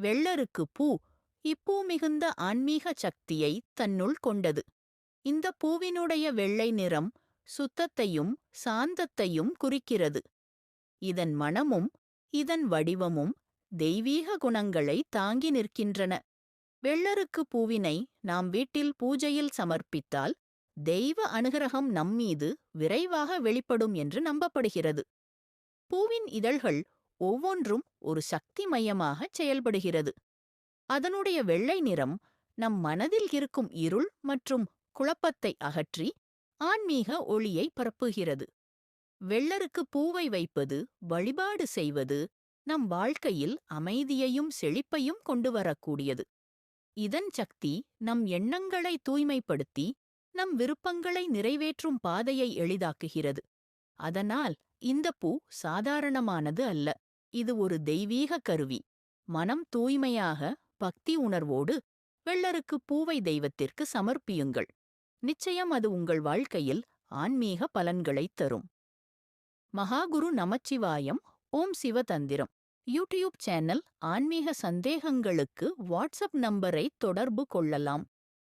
வெள்ளருக்கு பூ இப்பூ மிகுந்த ஆன்மீக சக்தியை தன்னுள் கொண்டது. இந்த பூவினுடைய வெள்ளை நிறம் சுத்தத்தையும் சாந்தத்தையும் குறிக்கிறது. இதன் மணமும் இதன் வடிவமும் தெய்வீக குணங்களை தாங்கி நிற்கின்றன. வெள்ளருக்கு பூவினை நாம் வீட்டில் பூஜையில் சமர்ப்பித்தால் தெய்வ அனுகிரகம் நம்மீது விரைவாக வெளிப்படும் என்று நம்பப்படுகிறது. பூவின் இதழ்கள் ஒவ்வொன்றும் ஒரு சக்தி மையமாகச் செயல்படுகிறது. அதனுடைய வெள்ளை நிறம் நம் மனதில் இருக்கும் இருள் மற்றும் குழப்பத்தை அகற்றி ஆன்மீக ஒளியை பரப்புகிறது. வெள்ளருக்கு பூவை வைப்பது வழிபாடு செய்வது நம் வாழ்க்கையில் அமைதியையும் செழிப்பையும் கொண்டு வரக்கூடியது இதன் சக்தி நம் எண்ணங்களை தூய்மைப்படுத்தி நம் விருப்பங்களை நிறைவேற்றும் பாதையை எளிதாக்குகிறது. அதனால் இந்த பூ சாதாரணமானது அல்ல. இது ஒரு தெய்வீக கருவி. மனம் தூய்மையாக பக்தி உணர்வோடு வெள்ளருக்கு பூவை தெய்வத்திற்கு சமர்ப்பியுங்கள். நிச்சயம் அது உங்கள் வாழ்க்கையில் ஆன்மீக பலன்களைத் தரும். மகாகுரு நமச்சிவாயம் ஓம் சிவதந்திரம். யூடியூப் சேனல் ஆன்மீக சந்தேகங்களுக்கு வாட்ஸ்அப் நம்பரை தொடர்பு கொள்ளலாம்.